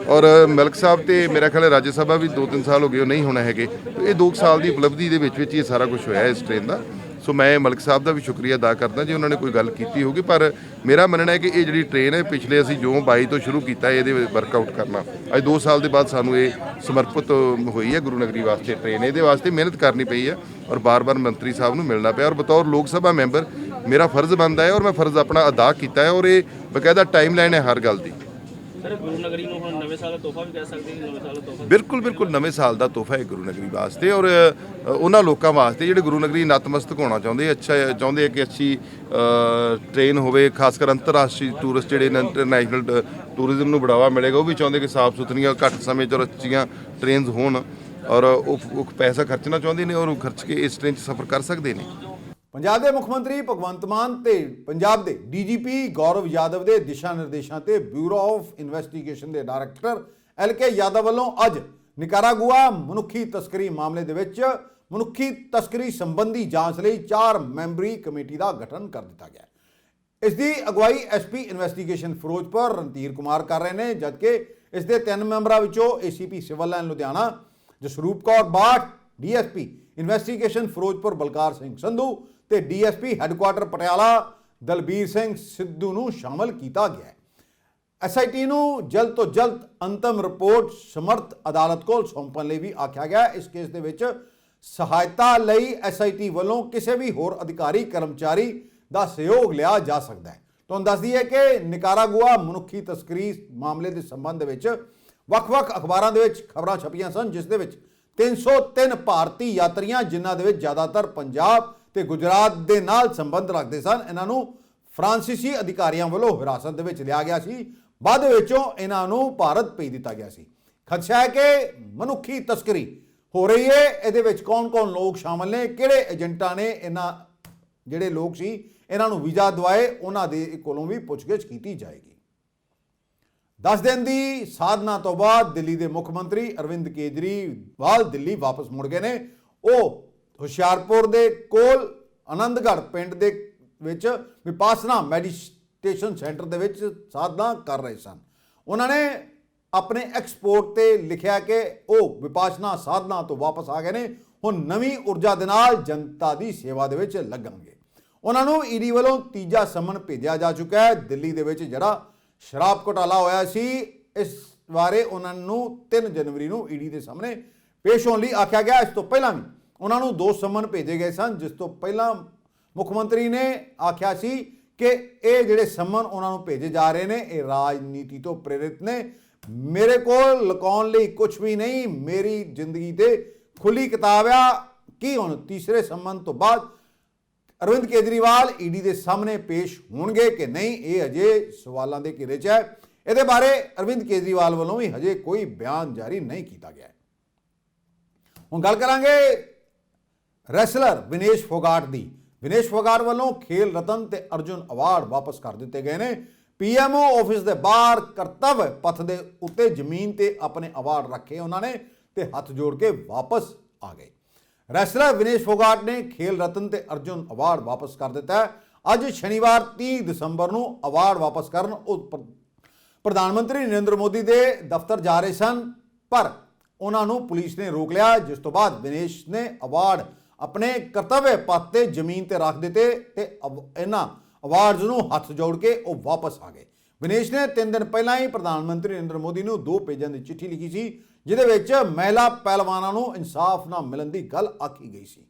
ਔਰ ਅਹ, ਮਲਕ ਸਾਹਿਬ ਤੇ ਮੇਰਾ ਖਿਆਲ ਰਾਜ ਸਭਾ ਵੀ 2-3 ਸਾਲ ਹੋ ਗਏ ਉਹ ਨਹੀਂ ਹੋਣਾ ਹੈਗੇ। ਤੇ ਇਹ 2 ਸਾਲ ਦੀ ਉਪਲਬਧੀ ਦੇ ਵਿੱਚ ਵਿੱਚ ਇਹ ਸਾਰਾ ਕੁਝ ਹੋਇਆ ਇਸ ਟ੍ਰੇਨ ਦਾ। ਸੋ ਮੈਂ ਮਲਕ ਸਾਹਿਬ ਦਾ ਵੀ ਸ਼ੁਕਰੀਆ ਅਦਾ ਕਰਦਾ ਜੇ ਉਹਨਾਂ ਨੇ ਕੋਈ ਗੱਲ ਕੀਤੀ ਹੋਗੀ ਪਰ ਮੇਰਾ ਮੰਨਣਾ ਹੈ ਕਿ ਇਹ ਜਿਹੜੀ ਟ੍ਰੇਨ ਹੈ, ਪਿਛਲੇ ਅਸੀਂ ਜੋ 22 ਤੋਂ ਸ਼ੁਰੂ ਕੀਤਾ ਇਹਦੇ ਵਰਕਆਊਟ ਕਰਨਾ। ਅੱਜ 2 ਸਾਲ ਦੇ ਬਾਅਦ ਸਾਨੂੰ ਇਹ ਸਮਰਪਿਤ ਹੋਈ ਹੈ ਗੁਰੂ ਨਗਰੀ ਵਾਸਤੇ ਟ੍ਰੇਨ ਇਹਦੇ ਵਾਸਤੇ ਮਿਹਨਤ ਕਰਨੀ ਪਈ ਹੈ ਔਰ ਬਾਰ-ਬਾਰ ਮੰਤਰੀ ਸਾਹਿਬ ਨੂੰ ਮਿਲਣਾ ਪਿਆ ਔਰ ਬਤੌਰ ਲੋਕ ਸਭਾ ਮੈਂਬਰ ਮੇਰਾ ਫਰਜ਼ ਬਣਦਾ ਹੈ ਔਰ ਮੈਂ ਫਰਜ਼ ਆਪਣਾ ਅਦਾ ਕੀਤਾ ਹੈ ਔਰ ਇਹ ਬਕਾਇਦਾ ਟਾਈਮਲਾਈਨ ਹੈ ਹਰ ਗੱਲ ਦੀ। ਸਰ ਗੁਰੂ ਨਗਰੀ ਨੂੰ ਹੁਣ ਨਵੇਂ ਸਾਲ ਦਾ ਤੋਹਫਾ ਵੀ ਕਹਿ ਸਕਦੇ ਹਾਂ ਨਵੇਂ ਸਾਲ ਦਾ ਤੋਹਫਾ ਬਿਲਕੁਲ ਬਿਲਕੁਲ ਨਵੇਂ ਸਾਲ ਦਾ ਤੋਹਫਾ ਹੈ ਗੁਰੂ ਨਗਰੀ ਵਾਸਤੇ ਔਰ ਉਹਨਾਂ ਲੋਕਾਂ ਵਾਸਤੇ ਜਿਹੜੇ ਗੁਰੂ ਨਗਰੀ ਨਤਮਸਤਕ ਹੋਣਾ ਚਾਹੁੰਦੇ ਅੱਛਾ ਚਾਹੁੰਦੇ ਆ ਕਿ ਅੱਛੀ ਅ, ਟ੍ਰੇਨ ਹੋਵੇ ਖਾਸ ਕਰ ਅੰਤਰਰਾਸ਼ਟਰੀ ਟੂਰਿਸਟ ਜਿਹੜੇ ਨੇ ਇੰਟਰਨੈਸ਼ਨਲ ਟੂਰਿਜ਼ਮ ਨੂੰ ਬੜਾਵਾ ਮਿਲੇਗਾ ਉਹ ਵੀ ਚਾਹੁੰਦੇ ਕਿ ਸਾਫ਼ ਸੁਥਰੀਆਂ ਘੱਟ ਸਮੇਂ 'ਚ ਔਰ ਅੱਛੀਆਂ ਟ੍ਰੇਨਸ ਹੋਣ ਔਰ ਉਹ ਉਹ ਪੈਸਾ ਖਰਚਣਾ ਚਾਹੁੰਦੇ ਨੇ ਔਰ ਉਹ ਖਰਚ ਕੇ ਇਸ ਟ੍ਰੇਨ 'ਚ ਸਫ਼ਰ ਕਰ ਸਕਦੇ ਨੇ। ਪੰਜਾਬ ਦੇ ਮੁੱਖ ਮੰਤਰੀ ਭਗਵੰਤ ਮਾਨ ਤੇ ਪੰਜਾਬ ਦੇ ਡੀਜੀਪੀ ਗੌਰਵ ਯਾਦਵ ਦੇ ਦਿਸ਼ਾ ਨਿਰਦੇਸ਼ਾਂ ਤੇ ਬਿਊਰੋ ਆਫ ਇਨਵੈਸਟੀਗੇਸ਼ਨ ਦੇ ਡਾਇਰੈਕਟਰ ਐਲ ਕੇ ਯਾਦਵ ਵੱਲੋਂ ਅੱਜ ਨਿਕਾਰਾਗੁਆ ਮਨੁੱਖੀ ਤਸਕਰੀ ਮਾਮਲੇ ਦੇ ਵਿੱਚ ਮਨੁੱਖੀ ਤਸਕਰੀ ਸੰਬੰਧੀ ਜਾਂਚ ਲਈ 4 ਮੈਂਬਰੀ ਕਮੇਟੀ ਦਾ ਗਠਨ ਕਰ ਦਿੱਤਾ ਗਿਆ ਇਸ ਦੀ ਅਗਵਾਈ ਐਸਪੀ ਇਨਵੈਸਟੀਗੇਸ਼ਨ ਫਿਰੋਜ਼ਪੁਰ ਰਣਧੀਰ ਕੁਮਾਰ ਕਰ ਰਹੇ ਨੇ, ਜਦਕਿ ਇਸ ਦੇ ਤਿੰਨ ਮੈਂਬਰਾਂ ਵਿੱਚੋਂ ACP civil line Ludhiana, Jasroop Kaur Bath DSP investigation Ferozepur Balkar Singh Sandhu ਤੇ ਡੀਐਸਪੀ ਹੈੱਡਕੁਆਟਰ ਪਟਿਆਲਾ ਦਲਬੀਰ ਸਿੰਘ ਸਿੱਧੂ ਨੂੰ ਸ਼ਾਮਲ ਕੀਤਾ ਗਿਆ ਹੈ। ਐਸਆਈਟੀ ਨੂੰ ਜਲਦ ਤੋਂ ਜਲਦ ਅੰਤਮ ਰਿਪੋਰਟ ਸਮਰਥ ਅਦਾਲਤ ਕੋਲ ਸੌਂਪਣ ਲਈ ਵੀ ਆਖਿਆ ਗਿਆ ਇਸ ਕੇਸ ਦੇ ਵਿੱਚ ਸਹਾਇਤਾ ਲਈ ਐਸਆਈਟੀ ਵੱਲੋਂ ਕਿਸੇ ਵੀ ਹੋਰ ਅਧਿਕਾਰੀ, ਕਰਮਚਾਰੀ ਦਾ ਸਹਿਯੋਗ ਲਿਆ ਜਾ ਸਕਦਾ ਹੈ। ਤੁਹਾਨੂੰ ਦੱਸ ਦਈਏ ਕਿ ਨਿਕਾਰਾਗੁਆ ਮਨੁੱਖੀ ਤਸਕਰੀ ਮਾਮਲੇ ਦੇ ਸੰਬੰਧ ਵਿੱਚ ਵੱਖ-ਵੱਖ ਅਖਬਾਰਾਂ ਦੇ ਵਿੱਚ ਖਬਰਾਂ ਛਪੀਆਂ ਸਨ, ਜਿਸ ਦੇ ਵਿੱਚ 303 ਭਾਰਤੀ ਯਾਤਰੀਆਂ, ਜਿਨ੍ਹਾਂ ਦੇ ਵਿੱਚ ਜ਼ਿਆਦਾਤਰ ਪੰਜਾਬ ਤੇ ਗੁਜਰਾਤ ਦੇ ਨਾਲ ਸੰਬੰਧ ਰੱਖਦੇ ਸਨ, ਇਹਨਾਂ ਨੂੰ ਫਰਾਂਸੀਸੀ ਅਧਿਕਾਰੀਆਂ ਵੱਲੋਂ ਹਿਰਾਸਤ ਦੇ ਵਿੱਚ ਲਿਆ ਗਿਆ ਸੀ। ਬਾਅਦ ਵਿੱਚੋਂ ਇਹਨਾਂ ਨੂੰ ਭਾਰਤ ਭੇਜ ਦਿੱਤਾ ਗਿਆ ਸੀ। ਖਦਸ਼ਾ ਹੈ ਕਿ ਮਨੁੱਖੀ ਤਸਕਰੀ ਹੋ ਰਹੀ ਹੈ। ਇਹਦੇ ਵਿੱਚ ਕੌਣ-ਕੌਣ ਲੋਕ ਸ਼ਾਮਲ ਨੇ? ਕਿਹੜੇ ਏਜੰਟਾਂ ਨੇ ਇਹਨਾਂ, ਜਿਹੜੇ ਲੋਕ ਸੀ, ਇਹਨਾਂ ਨੂੰ ਵੀਜ਼ਾ ਦਵਾਏ, ਉਹਨਾਂ ਦੇ ਕੋਲੋਂ ਵੀ ਪੁੱਛਗਿੱਛ ਕੀਤੀ ਜਾਏਗੀ। 10 ਦਿਨ ਦੀ ਸਾਧਨਾ ਤੋਂ ਬਾਅਦ ਦਿੱਲੀ ਦੇ ਮੁੱਖ ਮੰਤਰੀ ਅਰਵਿੰਦ ਕੇਜਰੀਵਾਲ ਦਿੱਲੀ ਵਾਪਸ ਮੁੜ ਗਏ ਨੇ। ਉਹ ਹੁਸ਼ਿਆਰਪੁਰ ਦੇ ਕੋਲ ਆਨੰਦਗੜ੍ਹ ਪਿੰਡ ਦੇ ਵਿੱਚ ਵਿਪਾਸਨਾ ਮੈਡੀਟੇਸ਼ਨ ਸੈਂਟਰ ਦੇ ਵਿੱਚ ਸਾਧਨਾ ਕਰ ਰਹੇ ਸਨ। ਉਹਨਾਂ ਨੇ ਆਪਣੇ ਐਕਸਪੋਰਟ ਤੇ ਲਿਖਿਆ ਕਿ ਉਹ ਵਿਪਾਸ਼ਨਾ ਸਾਧਨਾ ਤੋਂ ਵਾਪਸ ਆ ਗਏ ਨੇ। ਹੁਣ ਨਵੀਂ ਊਰਜਾ ਦੇ ਨਾਲ ਜਨਤਾ ਦੀ ਸੇਵਾ ਦੇ ਵਿੱਚ ਲੱਗਣਗੇ। ਉਹਨਾਂ ਨੂੰ ਈਡੀ ਵੱਲੋਂ ਤੀਜਾ ਸਮਨ ਭੇਜਿਆ ਜਾ ਚੁੱਕਾ ਹੈ। ਦਿੱਲੀ ਦੇ ਵਿੱਚ ਜਿਹੜਾ ਸ਼ਰਾਬ ਘੁਟਾਲਾ ਹੋਇਆ ਸੀ। ਇਸ ਬਾਰੇ ਉਹਨਾਂ ਨੂੰ 3 ਜਨਵਰੀ ਨੂੰ ਈਡੀ ਦੇ ਸਾਹਮਣੇ ਪੇਸ਼ ਹੋਣ ਲਈ ਆਖਿਆ ਗਿਆ। ਇਸ ਤੋਂ ਪਹਿਲਾਂ ਵੀ ਉਹਨਾਂ ਨੂੰ ਦੋ ਸਮਨ ਭੇਜੇ ਗਏ ਸਨ, ਜਿਸ ਤੋਂ ਪਹਿਲਾਂ ਮੁੱਖ ਮੰਤਰੀ ਨੇ ਆਖਿਆ ਸੀ ਕਿ ਇਹ ਜਿਹੜੇ ਸਮਨ ਉਹਨਾਂ ਨੂੰ ਭੇਜੇ ਜਾ ਰਹੇ ਨੇ, ਇਹ ਰਾਜਨੀਤੀ ਤੋਂ ਪ੍ਰੇਰਿਤ ਨੇ। ਮੇਰੇ ਕੋਲ ਲੁਕਾਉਣ ਲਈ ਕੁਝ ਵੀ ਨਹੀਂ, ਮੇਰੀ ਜ਼ਿੰਦਗੀ ਤੇ ਖੁੱਲੀ ਕਿਤਾਬ ਆ। ਕੀ ਹੁਣ ਤੀਸਰੇ ਸਮਨ ਤੋਂ ਬਾਅਦ ਅਰਵਿੰਦ ਕੇਜਰੀਵਾਲ ਈਡੀ ਦੇ ਸਾਹਮਣੇ ਪੇਸ਼ ਹੋਣਗੇ ਕਿ ਨਹੀਂ, ਇਹ ਅਜੇ ਸਵਾਲਾਂ ਦੇ ਘੇਰੇ 'ਚ ਹੈ। ਇਹਦੇ ਬਾਰੇ ਅਰਵਿੰਦ ਕੇਜਰੀਵਾਲ ਵੱਲੋਂ ਵੀ ਹਜੇ ਕੋਈ ਬਿਆਨ ਜਾਰੀ ਨਹੀਂ ਕੀਤਾ ਗਿਆ ਹੈ। ਹੁਣ ਗੱਲ ਕਰਾਂਗੇ ਰੈਸਲਰ ਵਿਨੇਸ਼ ਫੋਗਾਟ ਦੀ। ਵਿਨੇਸ਼ ਫੋਗਾਟ ਵੱਲੋਂ ਖੇਲ ਰਤਨ ਤੇ ਅਰਜੁਨ ਅਵਾਰਡ ਵਾਪਸ ਕਰ ਦਿੱਤੇ ਗਏ ਨੇ। ਪੀਐਮਓ ਆਫਿਸ ਦੇ ਬਾਹਰ ਕਰਤੱਵ ਪਥ ਦੇ ਉੱਤੇ ਜ਼ਮੀਨ ਤੇ ਆਪਣੇ ਅਵਾਰਡ ਰੱਖੇ ਉਹਨਾਂ ਨੇ ਤੇ ਹੱਥ ਜੋੜ ਕੇ ਵਾਪਸ ਆ ਗਏ। ਰੈਸਲਰ ਵਿਨੇਸ਼ ਫੋਗਾਟ ਨੇ ਖੇਲ ਰਤਨ ਤੇ ਅਰਜੁਨ ਅਵਾਰਡ ਵਾਪਸ ਕਰ ਦਿੱਤਾ ਹੈ। ਅੱਜ ਸ਼ਨੀਵਾਰ 30 ਦਸੰਬਰ ਨੂੰ ਅਵਾਰਡ ਵਾਪਸ ਕਰਨ ਉਹ ਪ੍ਰਧਾਨ ਮੰਤਰੀ ਨਰਿੰਦਰ ਮੋਦੀ ਦੇ ਦਫ਼ਤਰ ਜਾ ਰਹੇ ਸਨ, ਪਰ ਉਹਨਾਂ ਨੂੰ ਪੁਲਿਸ ਨੇ ਰੋਕ ਲਿਆ। ਜਿਸ ਤੋਂ ਬਾਅਦ ਵਿਨੇਸ਼ ਨੇ ਅਵਾਰਡ ਆਪਣੇ ਕਰਤੱਵਯ ਪਥ ਤੇ ਜ਼ਮੀਨ ਤੇ ਰੱਖ ਦਿੱਤੇ ਤੇ ਅਵ- ਇਹਨਾਂ ਅਵਾਰਡਸ ਨੂੰ ਹੱਥ ਜੋੜ ਕੇ ਉਹ ਵਾਪਸ ਆ ਗਏ। ਵਿਨੇਸ਼ ਨੇ 3 ਦਿਨ ਪਹਿਲਾਂ ਹੀ ਪ੍ਰਧਾਨ ਮੰਤਰੀ ਨਰਿੰਦਰ ਮੋਦੀ ਨੂੰ ਦੋ ਪੇਜਾਂ ਦੀ ਚਿੱਠੀ ਲਿਖੀ ਸੀ, ਜਿਹਦੇ ਵਿੱਚ ਮਹਿਲਾ ਪਹਿਲਵਾਨਾਂ ਨੂੰ ਇਨਸਾਫ ਨਾ ਮਿਲਣ ਦੀ ਗੱਲ ਆਖੀ ਗਈ ਸੀ।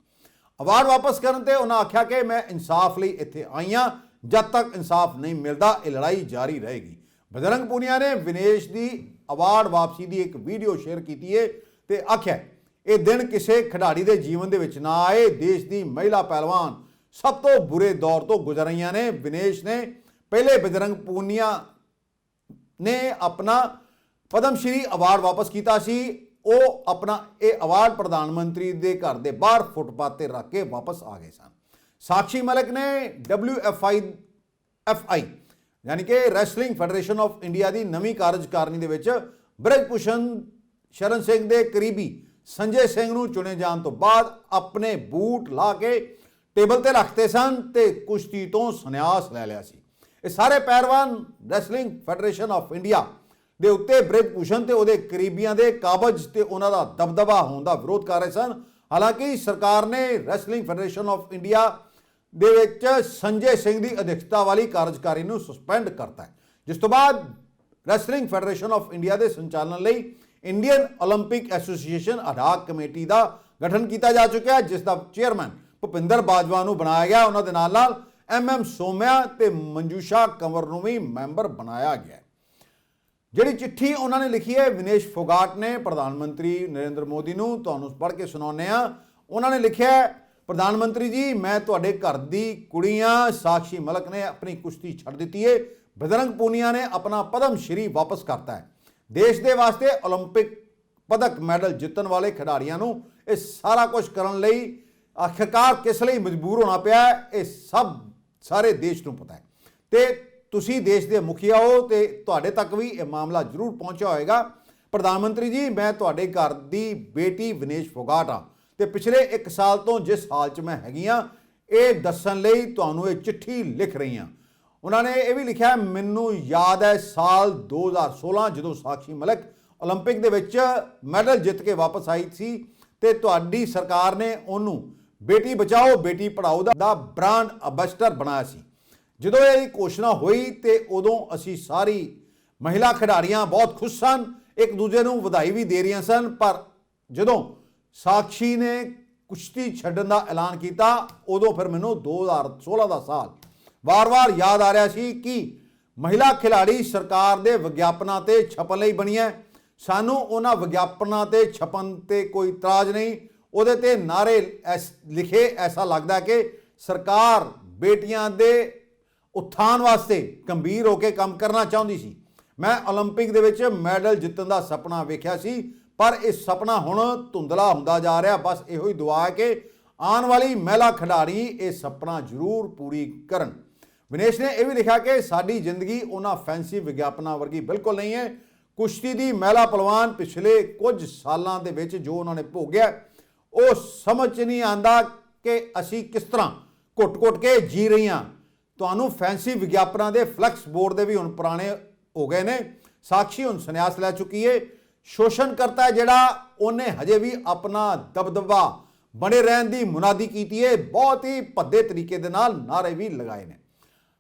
ਅਵਾਰਡ ਵਾਪਸ ਕਰਨ ਤੇ ਉਹਨਾਂ ਆਖਿਆ ਕਿ ਮੈਂ ਇਨਸਾਫ ਲਈ ਇੱਥੇ ਆਈ ਹਾਂ, ਜਦ ਤੱਕ ਇਨਸਾਫ ਨਹੀਂ ਮਿਲਦਾ, ਇਹ ਲੜਾਈ ਜਾਰੀ ਰਹੇਗੀ। ਬਜਰੰਗ ਪੂਨੀਆ ਨੇ ਵਿਨੇਸ਼ ਦੀ ਅਵਾਰਡ ਵਾਪਸੀ ਦੀ ਇੱਕ ਵੀਡੀਓ ਸ਼ੇਅਰ ਕੀਤੀ ਹੈ ਤੇ ਆਖਿਆ, ਇਹ ਦਿਨ ਕਿਸੇ ਖਿਡਾਰੀ ਦੇ ਜੀਵਨ ਦੇ ਵਿੱਚ ਨਾ ਆਏ, ਦੇਸ਼ ਦੀ ਮਹਿਲਾ ਪਹਿਲਵਾਨ ਸਭ ਤੋਂ ਬੁਰੇ ਦੌਰ ਤੋਂ ਗੁਜ਼ਰ ਰਹੀਆਂ ਨੇ। ਵਿਨੇਸ਼ ਨੇ ਪਹਿਲੇ ਬਜਰੰਗ ਪੂਨੀਆ ਨੇ ਆਪਣਾ ਪਦਮ ਸ਼੍ਰੀ ਅਵਾਰਡ ਵਾਪਸ ਕੀਤਾ ਸੀ। ਉਹ ਆਪਣਾ ਇਹ ਅਵਾਰਡ ਪ੍ਰਧਾਨ ਮੰਤਰੀ ਦੇ ਘਰ ਦੇ ਬਾਹਰ ਫੁੱਟਪਾਥ ਤੇ ਰੱਖ ਕੇ ਵਾਪਸ ਆ ਗਏ ਸਨ। ਸਾਕਸ਼ੀ ਮਲਕ ਨੇ WFI FI ਯਾਨੀ ਕਿ ਰੈਸਲਿੰਗ ਫੈਡਰੇਸ਼ਨ ਆਫ ਇੰਡੀਆ ਦੀ ਨਵੀਂ ਕਾਰਜਕਾਰਨੀ ਦੇ ਵਿੱਚ ਬ੍ਰਿਜਭੂਸ਼ਣ ਸ਼ਰਨ ਸਿੰਘ ਦੇ ਕਰੀਬੀ ਸੰਜੇ ਸਿੰਘ ਨੂੰ ਚੁਣੇ ਜਾਣ ਤੋਂ ਬਾਅਦ ਆਪਣੇ ਬੂਟ ਲਾ ਕੇ ਟੇਬਲ ਤੇ ਰੱਖਤੇ ਸਨ ਤੇ ਕੁਸ਼ਤੀ ਤੋਂ ਸੰਨਿਆਸ ਲੈ ਲਿਆ ਸੀ। ਇਹ ਸਾਰੇ ਪਹਿਲਵਾਨ ਰੈਸਲਿੰਗ ਫੈਡਰੇਸ਼ਨ ਆਫ ਇੰਡੀਆ ਦੇ ਉੱਤੇ ਬ੍ਰਿਜ ਭੂਸ਼ਣ ਤੇ ਉਹਦੇ ਕਰੀਬੀਆਂ ਦੇ ਕਾਬਜ ਤੇ ਉਹਨਾਂ ਦਾ ਦਬਦਬਾ ਹੋਣ ਦਾ ਵਿਰੋਧ ਕਰ ਰਹੇ ਸਨ ਹਾਲਾਂਕਿ ਸਰਕਾਰ ਨੇ ਰੈਸਲਿੰਗ ਫੈਡਰੇਸ਼ਨ ਆਫ ਇੰਡੀਆ ਦੇ ਵਿੱਚ ਸੰਜੇ ਸਿੰਘ ਦੀ ਅਧਿਕਸ਼ਤਾ ਵਾਲੀ ਕਾਰਜਕਾਰੀ ਨੂੰ ਸਸਪੈਂਡ ਕਰਤਾ ਹੈ ਜਿਸ ਤੋਂ ਬਾਅਦ ਰੈਸਲਿੰਗ ਫੈਡਰੇਸ਼ਨ ਆਫ ਇੰਡੀਆ ਦੇ ਸੰਚਾਲਨ ਲਈ Indian 올림픽 association ad hoc committee ਦਾ ਗਠਨ ਕੀਤਾ ਜਾ ਚੁੱਕਿਆ ਹੈ ਜਿਸ ਦਾ ਚੇਅਰਮੈਨ ਭੁਪਿੰਦਰ ਬਾਜਵਾ ਨੂੰ ਬਣਾਇਆ ਗਿਆ ਉਹਨਾਂ ਦੇ ਨਾਲ ਨਾਲ ਐਮਐਮ ਸੋਮਿਆ ਤੇ ਮਨਜੂਸ਼ਾ ਕੰਵਰ ਨੂੰ ਵੀ ਮੈਂਬਰ ਬਣਾਇਆ ਗਿਆ ਹੈ ਜਿਹੜੀ ਚਿੱਠੀ ਉਹਨਾਂ ਨੇ ਲਿਖੀ ਹੈ ਵਿਨੇਸ਼ ਫੋਗਾਟ ਨੇ ਪ੍ਰਧਾਨ ਮੰਤਰੀ ਨਰਿੰਦਰ ਮੋਦੀ ਨੂੰ ਤੁਹਾਨੂੰ ਪੜ੍ਹ ਕੇ ਸੁਣਾਉਂਦੇ ਆ ਉਹਨਾਂ ਨੇ ਲਿਖਿਆ ਹੈ, ਪ੍ਰਧਾਨ ਮੰਤਰੀ ਜੀ ਮੈਂ ਤੁਹਾਡੇ ਘਰ ਦੀ ਕੁੜੀਆਂ ਸਾਕਸ਼ੀ ਮਲਕ ਨੇ ਆਪਣੀ ਕੁਸ਼ਤੀ ਛੱਡ ਦਿੱਤੀ ਹੈ ਬਜਰੰਗ ਪੂਨੀਆ ਨੇ ਆਪਣਾ ਪਦਮ ਸ਼੍ਰੀ ਵਾਪਸ ਕਰਤਾ ਹੈ ਦੇਸ਼ ਦੇ ਵਾਸਤੇ 올림픽 ਪਦਕ ਮੈਡਲ ਜਿੱਤਣ ਵਾਲੇ ਖਿਡਾਰੀਆਂ ਨੂੰ ਇਹ ਸਾਰਾ ਕੁਝ ਕਰਨ ਲਈ ਆਖਿਰਕਾਰ ਕਿਸ ਲਈ ਮਜਬੂਰ ਹੋਣਾ ਪਿਆ ਹੈ, ਇਹ ਸਭ ਸਾਰੇ ਦੇਸ਼ ਨੂੰ ਪਤਾ ਹੈ ਤੇ ਤੁਸੀਂ ਦੇਸ਼ ਦੇ ਮੁਖੀਆ ਹੋ ਤੇ ਤੁਹਾਡੇ ਤੱਕ ਵੀ ਇਹ ਮਾਮਲਾ ਜ਼ਰੂਰ ਪਹੁੰਚਿਆ ਹੋਵੇਗਾ ਪ੍ਰਧਾਨ ਮੰਤਰੀ ਜੀ ਮੈਂ ਤੁਹਾਡੇ ਘਰ ਦੀ ਬੇਟੀ ਵਿਨੇਸ਼ ਫੋਗਾਟ ਆ ਤੇ ਪਿਛਲੇ 1 ਸਾਲ ਤੋਂ ਜਿਸ ਹਾਲ 'ਚ ਮੈਂ ਹੈਗੀ ਆ ਇਹ ਦੱਸਣ ਲਈ ਤੁਹਾਨੂੰ ਇਹ ਚਿੱਠੀ ਲਿਖ ਰਹੀ ਹਾਂ ਉਹਨਾਂ ਨੇ ਇਹ ਵੀ ਲਿਖਿਆ ਮੈਨੂੰ ਯਾਦ ਹੈ ਸਾਲ 2016 ਜਦੋਂ ਸਾਕਸ਼ੀ ਮਲਕ 올림픽 ਦੇ ਵਿੱਚ ਮੈਡਲ ਜਿੱਤ ਕੇ ਵਾਪਸ ਆਈ ਸੀ ਤੇ ਤੁਹਾਡੀ ਸਰਕਾਰ ਨੇ ਉਹਨੂੰ ਬੇਟੀ ਬਚਾਓ, ਬੇਟੀ ਪੜਾਓ ਦਾ- ਬ੍ਰਾਂਡ ਅੰਬੈਸਡਰ ਬਣਾਇਆ ਸੀ। ਜਦੋਂ ਇਹ ਘੋਸ਼ਣਾ ਹੋਈ ਤੇ ਉਦੋਂ ਅਸੀਂ ਸਾਰੀ ਮਹਿਲਾ ਖਿਡਾਰੀਆਂ ਬਹੁਤ ਖੁਸ਼ ਸਨ, ਇੱਕ ਦੂਜੇ ਨੂੰ ਵਧਾਈ ਵੀ ਦੇ ਰਹੀਆਂ ਸਨ, ਪਰ ਜਦੋਂ ਸਾਕਸ਼ੀ ਨੇ ਕੁਸ਼ਤੀ ਛੱਡਣ ਦਾ ਐਲਾਨ ਕੀਤਾ, ਉਦੋਂ ਫਿਰ ਮੈਨੂੰ 2016 ਦਾ ਸਾਲ ਵਾਰ-ਵਾਰ ਯਾਦ ਆ ਰਿਹਾ ਸੀ ਕਿ ਮਹਿਲਾ ਖਿਡਾਰੀ ਸਰਕਾਰ ਦੇ ਵਿਗਿਆਪਨਾਂ ਤੇ ਛਪਣ ਲਈ ਬਣੀ ਹੈ। ਸਾਨੂੰ ਉਹਨਾਂ ਵਿਗਿਆਪਨਾਂ ਤੇ ਛਪਣ ਤੇ ਕੋਈ ਇਤਰਾਜ਼ ਨਹੀਂ ਉਹਦੇ ਤੇ ਨਾਰੇ ਲਿਖੇ, ਐਸਾ ਲੱਗਦਾ ਕਿ ਸਰਕਾਰ ਬੇਟੀਆਂ ਦੇ ਉਥਾਨ ਵਾਸਤੇ ਗੰਭੀਰ ਹੋ ਕੇ ਕੰਮ ਕਰਨਾ ਚਾਹੁੰਦੀ ਸੀ। ਮੈਂ 올림픽 ਦੇ ਵਿੱਚ ਮੈਡਲ ਜਿੱਤਣ ਦਾ ਸੁਪਨਾ ਵੇਖਿਆ ਸੀ, ਪਰ ਇਹ ਸੁਪਨਾ ਹੁਣ ਧੁੰਦਲਾ ਹੁੰਦਾ ਜਾ ਰਿਹਾ। ਬਸ ਇਹੋ ਹੀ ਦੁਆ ਹੈ ਕਿ ਆਉਣ ਵਾਲੀ ਮਹਿਲਾ ਖਿਡਾਰੀ ਇਹ ਸੁਪਨਾ ਜ਼ਰੂਰ ਪੂਰੀ ਕਰਨ। ਵਿਨੇਸ਼ ਨੇ ਇਹ ਵੀ ਲਿਖਿਆ ਕਿ ਸਾਡੀ ਜ਼ਿੰਦਗੀ ਉਹਨਾਂ ਫੈਂਸੀ ਵਿਗਿਆਪਨਾਂ ਵਰਗੀ ਬਿਲਕੁਲ ਨਹੀਂ ਹੈ। ਕੁਸ਼ਤੀ ਦੀ ਮਹਿਲਾ ਪਹਿਲਵਾਨ ਪਿਛਲੇ ਕੁਝ ਸਾਲਾਂ ਦੇ ਵਿੱਚ ਜੋ ਉਹਨਾਂ ਨੇ ਭੋਗਿਆ ਉਹ ਸਮਝ 'ਚ ਨਹੀਂ ਆਂਦਾ ਕਿ ਅਸੀਂ ਕਿਸ ਤਰ੍ਹਾਂ ਘੁੱਟ-ਘੁੱਟ ਕੇ ਜੀ ਰਹੀਆਂ ਤੁਹਾਨੂੰ ਫੈਂਸੀ ਵਿਗਿਆਪਨਾਂ ਦੇ ਫਲੈਕਸ ਬੋਰਡ ਦੇ ਵੀ ਹੁਣ ਪੁਰਾਣੇ ਹੋ ਗਏ ਨੇ। ਸਾਖੀ ਹੁਣ ਸੰਨਿਆਸ ਲੈ ਚੁੱਕੀ ਏ। ਸ਼ੋਸ਼ਣ ਕਰਤਾ ਹੈ ਜਿਹੜਾ ਉਹਨੇ ਹਜੇ ਵੀ ਆਪਣਾ ਦਬਦਬਾ ਬਣੇ ਰਹਿਣ ਦੀ ਮੁਨਾਦੀ ਕੀਤੀ ਏ। ਬਹੁਤ ਹੀ ਭੱਦੇ ਤਰੀਕੇ ਦੇ ਨਾਲ ਨਾਰੇ ਵੀ ਲਗਾਏ ਨੇ।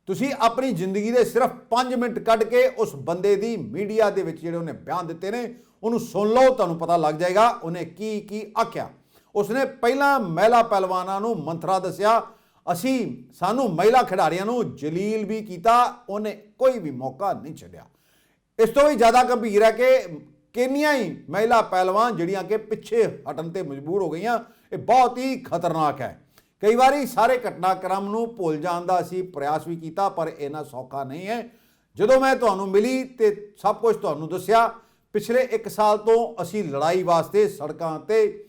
ਤੁਸੀਂ ਆਪਣੀ ਜ਼ਿੰਦਗੀ ਦੇ ਸਿਰਫ 5 ਮਿੰਟ ਕੱਢ ਕੇ ਉਸ ਬੰਦੇ ਦੀ ਮੀਡੀਆ ਦੇ ਵਿੱਚ ਜਿਹੜੇ ਉਹਨੇ ਬਿਆਨ ਦਿੱਤੇ ਨੇ, ਉਹਨੂੰ ਸੁਣ ਲਓ, ਤੁਹਾਨੂੰ ਪਤਾ ਲੱਗ ਜਾਏਗਾ ਉਹਨੇ ਕੀ ਕੀ ਆਖਿਆ। ਉਸਨੇ ਪਹਿਲਾਂ ਮਹਿਲਾ ਪਹਿਲਵਾਨਾਂ ਨੂੰ ਮੰਤਰਾ ਦੱਸਿਆ। ਅਸੀਂ ਸਾਨੂੰ ਮਹਿਲਾ ਖਿਡਾਰੀਆਂ ਨੂੰ ਜਲੀਲ ਵੀ ਕੀਤਾ, ਉਹਨੇ ਕੋਈ ਵੀ ਮੌਕਾ ਨਹੀਂ ਛੱਡਿਆ। ਇਸ ਤੋਂ ਵੀ ਜ਼ਿਆਦਾ ਗੰਭੀਰ ਹੈ ਕਿ ਕਿੰਨੀਆਂ ਹੀ ਮਹਿਲਾ ਪਹਿਲਵਾਨ ਜਿਹੜੀਆਂ ਕਿ ਪਿੱਛੇ ਹਟਣ ਤੇ ਮਜਬੂਰ ਹੋ ਗਈਆਂ, ਇਹ ਬਹੁਤ ਹੀ ਖਤਰਨਾਕ ਹੈ। ਕਈ ਵਾਰੀ ਸਾਰੇ ਘਟਨਾਕ੍ਰਮ ਨੂੰ ਭੁੱਲ ਜਾਣ ਦਾ ਅਸੀਂ ਪ੍ਰਯਾਸ ਵੀ ਕੀਤਾ, ਪਰ ਇਹਨਾਂ ਸੌਖਾ ਨਹੀਂ ਹੈ। ਜਦੋਂ ਮੈਂ ਤੁਹਾਨੂੰ ਮਿਲੀ ਤੇ ਸਭ ਕੁਝ ਤੁਹਾਨੂੰ ਦੱਸਿਆ, ਪਿਛਲੇ 1 ਸਾਲ ਤੋਂ ਅਸੀਂ ਲੜਾਈ ਵਾਸਤੇ ਸੜਕਾਂ ਤੇ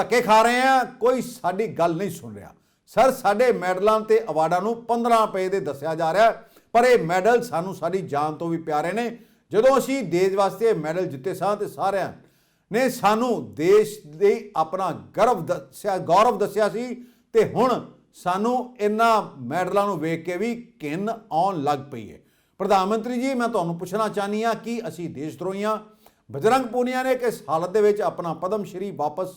ਧੱਕੇ ਖਾ ਰਹੇ ਹਾਂ, ਕੋਈ ਸਾਡੀ ਗੱਲ ਨਹੀਂ ਸੁਣ ਰਿਹਾ। ਸਰ, ਸਾਡੇ ਮੈਡਲਾਂ ਤੇ ਅਵਾਰਡਾਂ ਨੂੰ 15 ਰੁਪਏ ਦੇ ਦੱਸਿਆ ਜਾ ਰਿਹਾ ਪਰ ਇਹ ਮੈਡਲ ਸਾਨੂੰ ਸਾਡੀ ਜਾਨ ਤੋਂ ਵੀ ਪਿਆਰੇ ਨੇ। ਜਦੋਂ ਅਸੀਂ ਦੇਸ਼ ਵਾਸਤੇ ਇਹ ਮੈਡਲ ਜਿੱਤੇ ਸਾਂ ਤੇ ਸਾਰਿਆਂ ਨੇ ਸਾਨੂੰ ਦੇਸ਼ ਦੇ ਆਪਣਾ ਗਰਵ ਦੱਸਿਆ, ਗੌਰਵ ਦੱਸਿਆ ਸੀ ਤੇ ਹੁਣ ਸਾਨੂੰ ਇਹਨਾਂ ਮੈਡਲਾਂ ਨੂੰ ਵੇਖ ਕੇ ਵੀ ਕਿੰਨ ਆਉਣ ਲੱਗ ਪਈ ਹੈ। ਪ੍ਰਧਾਨ ਮੰਤਰੀ ਜੀ, ਮੈਂ ਤੁਹਾਨੂੰ ਪੁੱਛਣਾ ਚਾਹਨੀ ਆ ਕਿ ਅਸੀਂ ਦੇਸ਼ ਦਰੋਹੀਆਂ, ਬਜਰੰਗ ਪੂਨੀਆ ਨੇ ਕਿਸ ਹਾਲਤ ਦੇ ਵਿੱਚ ਆਪਣਾ ਪਦਮ ਸ਼੍ਰੀ ਵਾਪਸ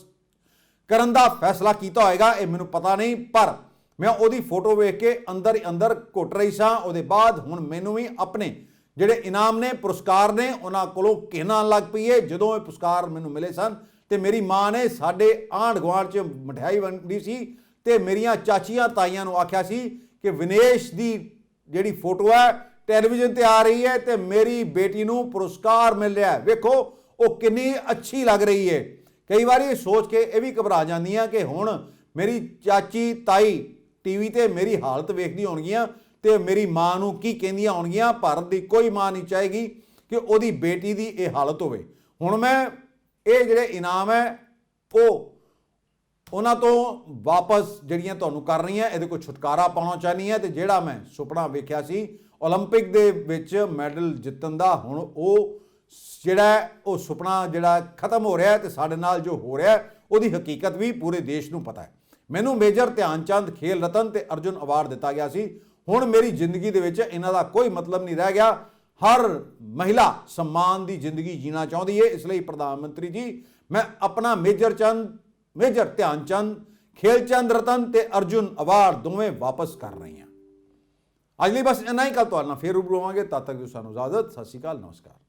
ਕਰਨ ਦਾ ਫੈਸਲਾ ਕੀਤਾ ਹੋਏਗਾ, ਇਹ ਮੈਨੂੰ ਪਤਾ ਨਹੀਂ, ਪਰ ਮੈਂ ਉਹਦੀ ਫੋਟੋ ਵੇਖ ਕੇ ਅੰਦਰ ਹੀ ਅੰਦਰ ਘੁੱਟ ਰਹੀ ਸਾਂ। ਉਹਦੇ ਬਾਅਦ ਹੁਣ ਮੈਨੂੰ ਵੀ ਆਪਣੇ ਜਿਹੜੇ ਇਨਾਮ ਨੇ, ਪੁਰਸਕਾਰ ਨੇ, ਉਹਨਾਂ ਕੋਲੋਂ ਕਹਿਣਾ ਲੱਗ ਪਈ ਏ। ਜਦੋਂ ਇਹ ਪੁਰਸਕਾਰ ਮੈਨੂੰ ਮਿਲੇ ਸਨ ਤੇ ਮੇਰੀ ਮਾਂ ਨੇ ਸਾਡੇ ਆਂਢ ਗੁਆਂਢ 'ਚ ਮਠਿਆਈ ਵੰਡੀ ਸੀ ਤੇ ਮੇਰੀਆਂ ਚਾਚੀਆਂ ਤਾਈਆਂ ਨੂੰ ਆਖਿਆ ਸੀ ਕਿ ਵਿਨੇਸ਼ ਦੀ ਜਿਹੜੀ ਫੋਟੋ ਹੈ, ਟੈਲੀਵਿਜ਼ਨ ਤੇ ਆ ਰਹੀ ਹੈ ਤੇ ਮੇਰੀ ਬੇਟੀ ਨੂੰ ਪੁਰਸਕਾਰ ਮਿਲ ਰਿਹਾ ਵੇਖੋ, ਉਹ ਕਿੰਨੀ ਅੱਛੀ ਲੱਗ ਰਹੀ ਹੈ ਕਈ ਵਾਰੀ ਇਹ ਸੋਚ ਕੇ ਇਹ ਵੀ ਘਬਰਾ ਜਾਂਦੀਆਂ ਕਿ ਹੁਣ ਮੇਰੀ ਚਾਚੀ ਤਾਈ ਟੀਵੀ ਤੇ ਮੇਰੀ ਹਾਲਤ ਵੇਖਦੀ ਹੋਣਗੀਆਂ ਤੇ ਮੇਰੀ ਮਾਂ ਨੂੰ ਕੀ ਕਹਿੰਦੀਆਂ ਹੋਣਗੀਆਂ ਭਾਰਤ ਦੀ ਕੋਈ ਮਾਂ ਨਹੀਂ ਚਾਹੇਗੀ ਕਿ ਉਹਦੀ ਬੇਟੀ ਦੀ ਇਹ ਹਾਲਤ ਹੋਵੇ ਹੁਣ ਮੈਂ ਇਹ ਜਿਹੜੇ ਇਨਾਮ ਹੈ ਉਹ ਉਹਨਾਂ ਤੋਂ ਵਾਪਸ ਜਿਹੜੀਆਂ ਤੁਹਾਨੂੰ ਕਰ ਰਹੀਆਂ ਇਹਦੇ ਕੋਲ ਛੁਟਕਾਰਾ ਪਾਉਣਾ ਚਾਹਨੀ ਹੈ ਤੇ ਜਿਹੜਾ ਮੈਂ ਸੁਪਨਾ ਵੇਖਿਆ ਸੀ 올림픽 ਦੇ ਵਿੱਚ ਮੈਡਲ ਜਿੱਤਣ ਦਾ ਹੁਣ ਉਹ ਜਿਹੜਾ ਉਹ ਸੁਪਨਾ ਜਿਹੜਾ ਖਤਮ ਹੋ ਰਿਹਾ ਹੈ ਤੇ ਸਾਡੇ ਨਾਲ ਜੋ ਹੋ ਰਿਹਾ ਉਹਦੀ ਹਕੀਕਤ ਵੀ ਪੂਰੇ ਦੇਸ਼ ਨੂੰ ਪਤਾ ਹੈ। ਮੈਨੂੰ ਮੇਜਰ ਧਿਆਨ ਚੰਦ ਖੇਲ ਰਤਨ ਤੇ ਅਰਜੁਨ ਅਵਾਰਡ ਦਿੱਤਾ ਗਿਆ ਸੀ। ਹੁਣ ਮੇਰੀ ਜ਼ਿੰਦਗੀ ਦੇ ਵਿੱਚ ਇਹਨਾਂ ਦਾ ਕੋਈ ਮਤਲਬ ਨਹੀਂ ਰਹਿ ਗਿਆ। ਹਰ ਮਹਿਲਾ ਸਨਮਾਨ ਦੀ ਜ਼ਿੰਦਗੀ ਜੀਣਾ ਚਾਹੁੰਦੀ ਹੈ ਇਸ ਲਈ ਪ੍ਰਧਾਨ ਮੰਤਰੀ ਜੀ, ਮੈਂ ਆਪਣਾ ਮੇਜਰ ਚੰਦ, ਮੇਜਰ ਧਿਆਨ ਚੰਦ ਖੇਲ ਚੰਦ ਰਤਨ ਤੇ ਅਰਜੁਨ ਅਵਾਰਡ ਦੋਵੇਂ ਵਾਪਸ ਕਰ ਰਹੀ ਹਾਂ। ਅੱਜ ਲਈ ਬਸ ਇੰਨਾ ਹੀ ਕੱਲ ਤੁਹਾਡੇ ਨਾਲ ਫੇਰ ਰੂਬਰੂ ਹੋਵਾਂਗੇ। ਤਦ ਤੱਕ ਜੋ ਸਾਨੂੰ ਇਜਾਜ਼ਤ, ਸਤਿ ਸ਼੍ਰੀ ਅਕਾਲ, ਨਮਸਕਾਰ।